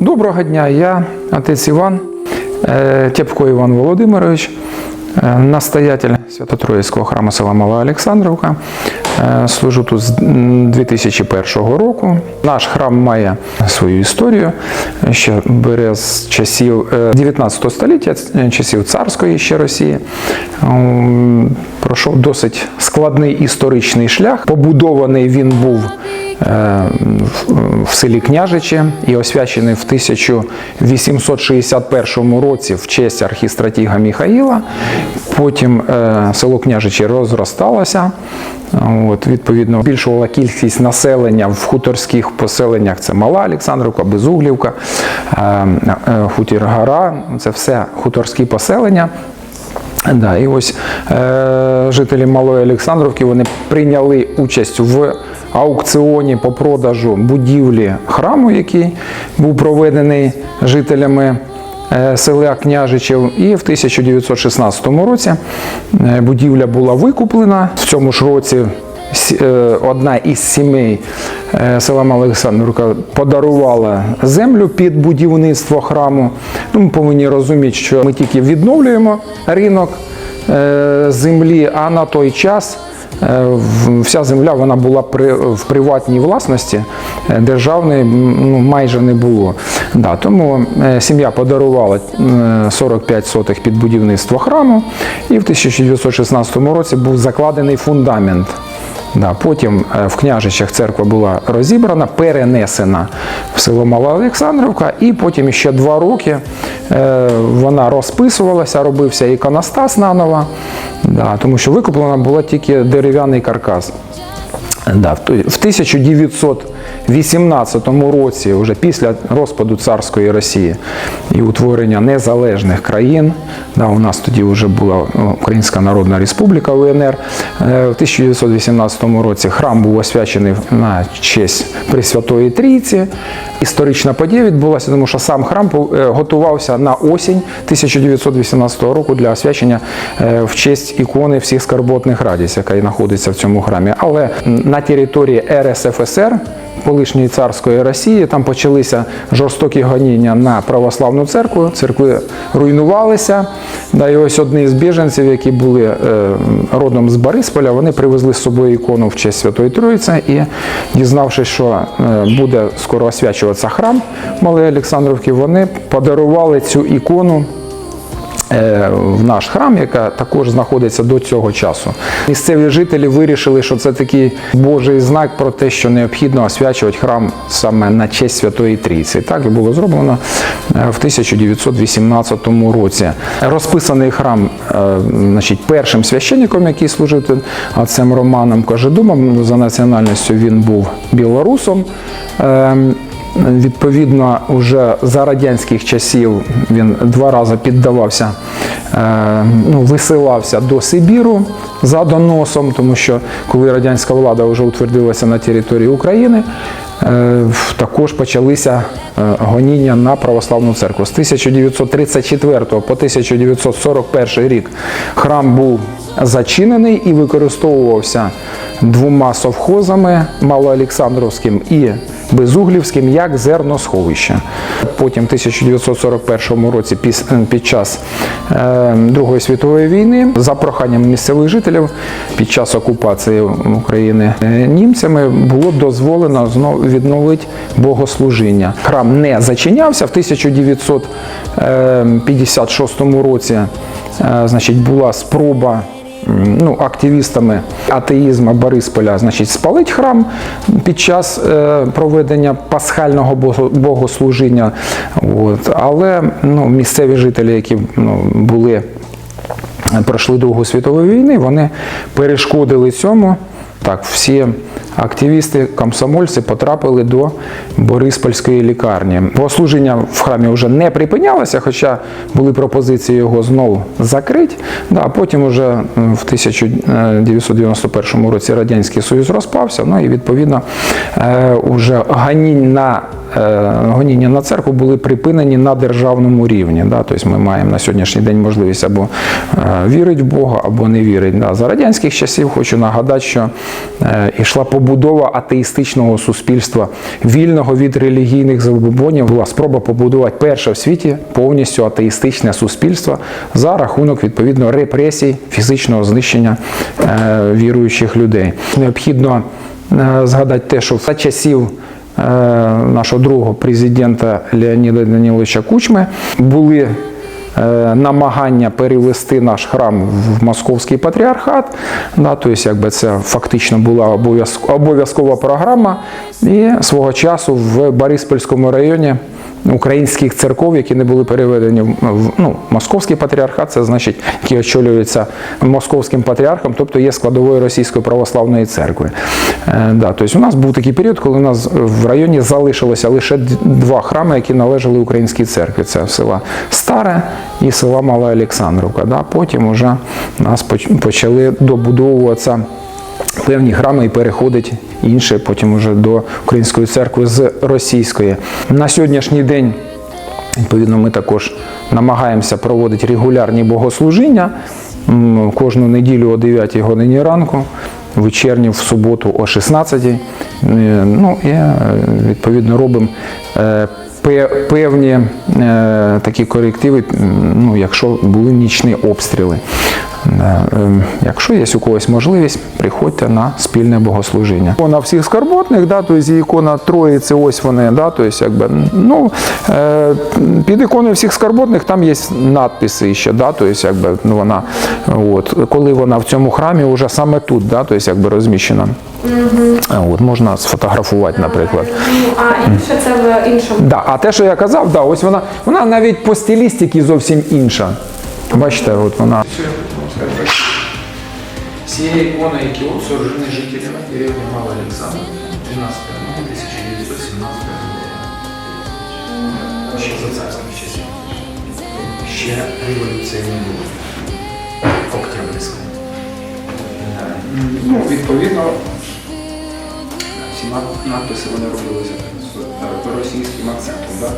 Доброго дня, я отець Іван, е, Тєпко Іван Володимирович, е, настоятель Свято-Троїцького храму села Мала Олександрівка. Е, Служу тут з 2001 року. Наш храм має свою історію, ще бере з часів е, 19 століття, часів царської ще Росії. Пройшов досить складний історичний шлях. Побудований він був в- селі Княжичі і освячений в 1861 році в честь архістратіга Міхаїла. Потім е, село Княжичі розросталося. От, відповідно, збільшувала кількість населення в хуторських поселеннях. Це Мала Олександрівка, Безуглівка, е, е, Хутір Гора. Це все хуторські поселення. Да, і ось е, жителі Малої Олександрівки вони прийняли участь в аукціоні по продажу будівлі храму, який був проведений жителями е, села Княжичів. І в 1916 році е, будівля була викуплена. В цьому ж році одна із сімей е, села Мала Олександрівка подарувала землю під будівництво храму. Ну, ми повинні розуміти, що ми тільки відновлюємо ринок е, землі, а на той час. е, Вся земля вона була при, в приватній власності, е, державної ну, майже не було. Да, тому е, сім'я подарувала е, 45 сотих під будівництво храму, і в 1916 році був закладений фундамент. Да, потім е, в княжичах церква була розібрана, перенесена в село Мала Олександрівка, і потім ще два роки е, вона розписувалася, робився іконостас наново, да, тому що викуплена була тільки дерев'яний каркас. Да, в той- в 1918 році, вже після розпаду царської Росії і утворення незалежних країн, да, у нас тоді вже була Українська Народна Республіка УНР. е, В 1918 році храм був освячений на честь Пресвятої Трійці. Історична подія відбулася, тому що сам храм е, готувався на осінь 1918 року для освячення е, в честь ікони всіх скарботних радість, яка знаходиться в цьому храмі. Але на території РСФСР, колишньої царської Росії, там почалися жорстокі гоніння на православну церкву. Церкви руйнувалися. Да, і ось одні з біженців, які були е, родом з Борисполя, вони привезли з собою ікону в честь Святої Троїці і, дізнавшись, що е, буде скоро освячуватися храм Малої Олександрівки, вони подарували цю ікону в наш храм, яка також знаходиться до цього часу. Місцеві жителі вирішили, що це такий Божий знак про те, що необхідно освячувати храм саме на честь Святої Трійці. Так і було зроблено е, в 1918 році. Розписаний храм, е, значить, першим священником, який служив отцем Романом Кожедумом, за національністю він був білорусом. Відповідно, вже за радянських часів він два рази піддавався, е, ну, висилався до Сибіру за доносом, тому що коли радянська влада вже утвердилася на території України, е, також почалися е, гоніння на православну церкву. З 1934 по 1941 рік храм був зачинений і використовувався двома совхозами Малоолександровським і Безуглівським як зерносховище. Потім в 1941 році піс- під час е, Другої світової війни за проханням місцевих жителів під час окупації України е, німцями було дозволено знову відновити богослужіння. Храм не зачинявся в 1956 році. е, Значить, була спроба ну, активістами атеїзму Борисполя, значить, спалить храм під час е, проведення пасхального бого- богослужіння. От. Але ну, місцеві жителі, які ну, були пройшли Другу світову війну, вони перешкодили цьому. Так, всі активісти, комсомольці потрапили до Бориспольської лікарні. Богослужіння в храмі вже не припинялося, хоча були пропозиції його знову закрити. Да, потім уже м, в 1991 році Радянський Союз розпався, ну і відповідно е, уже гонінь на е, гоніння на церкву були припинені на державному рівні. Да? Тобто ми маємо на сьогоднішній день можливість або е, вірити в Бога, або не вірити. Да? За радянських часів хочу нагадати, що е, йшла побудова атеїстичного суспільства, вільного від релігійних забобонів. Була спроба побудувати перше в світі повністю атеїстичне суспільство за рахунок відповідно репресій, фізичного знищення е, віруючих людей. Необхідно е, згадати те, що за часів е, нашого другого президента Леоніда Даніловича Кучми були е, намагання перевести наш храм в московський патріархат. Да, тобто, якби це фактично була обов'язк- обов'язкова програма. І свого часу в Бориспільському районі українських церков, які не були переведені в ну, московський патріархат, це значить, який очолюється московським патріархом, тобто є складовою російської православної церкви. Е, да, тобто у нас був такий період, коли у нас в районі залишилося лише два храми, які належали українській церкві. Це села Старе і села Мала Олександровка. Да. Потім вже нас почали добудовуватися певні храми і переходить інше потім уже до української церкви з російської. На сьогоднішній день Відповідно, ми також намагаємося проводити регулярні богослужіння кожну неділю о 9 годині ранку, вечірні в суботу о 16. Е, Ну і е, відповідно робимо е, певні такі корективи, ну, якщо були нічні обстріли. Ем, Якщо є у когось можливість, приходьте на спільне богослужіння. Ікона всіх скарботних, да, тобто ікона Троїці, ось вони, да, тобто, якби, ну, е, під іконою всіх скарботних там є надписи ще, да, тобто, якби, ну, вона, от, коли вона в цьому храмі вже саме тут, да, тобто, якби, розміщена. От, можна сфотографувати, наприклад. Ну, а інше це в іншому. Да, а те, що я казав, да, ось вона, вона навіть по стилістиці зовсім інша. Бачите, от вона. Цієї ікони, які от сожжені жителями деревні Мала Олександра, 12 1917 року. Ще за царських часів. Ще революції не було. Октябрьська. Ну, відповідно, всі надписи вони робилися російським акцентом. Да?